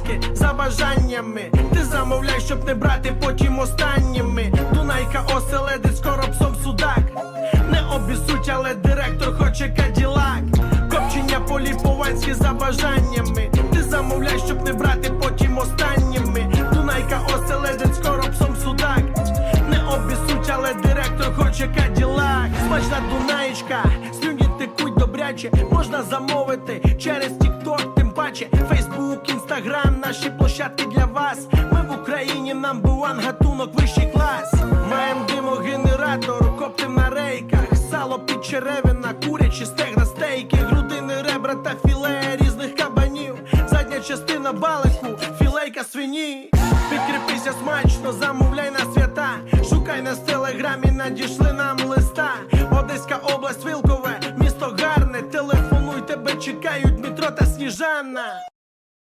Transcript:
смужки за бажаннями. Ти замовляй, щоб не брати потім останніми. Дунайка оселедець з коробцом судак. Не обісуть, але директор хоче каділак. Копчення поліпованське за бажаннями. Ти замовляй, щоб не брати потім останніми. Дунайка оселедець з коробцом судак. Не обісуть, але директор хоче каділак. Смачна дунаєчка, слюні текуть добряче. Можна замовити через Facebook, Instagram, наші площадки для вас. Ми в Україні нам гатунок вищий клас. Маєм димогенератор, коптим на рейках. Сало під черевина, курячі стегна, стейки, грудини, ребра та філе різних кабанів. Задня частина балику, філейка свині. Підкріпися смачно, замовляй на свята. Шукай нас в телеграмі, надійшли нам листа. Одеська область, Вилкове, місто гарне. Телефонуй, тебе чекають метро та сніжана.